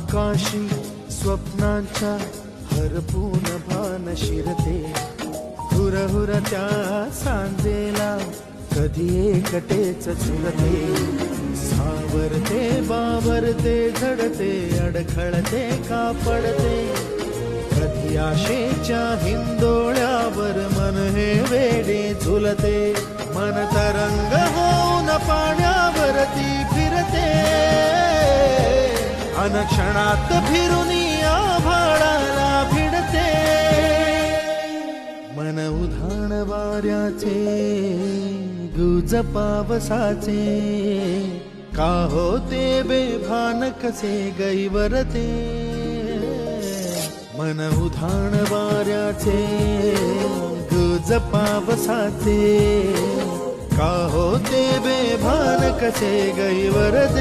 आकाशी स्वप्नांच्या हरपून भान शिरते. हुर त्या सांजेला कधी एकटेच झुलते. सावरते बावरते झडते अडखळते का पडते कधी आशेच्या हिंदोळ्यावर मन हे वेडे झुलते. मन अनक्षणात फिरून आभाळाला भिडते. मन उधाण वाऱ्याचे गुज पावसाचे का होते बेभान कसे गैवरते? मन उधाण वाऱ्याचे गुज पावसाचे का होते बेभान कसे गैवरते?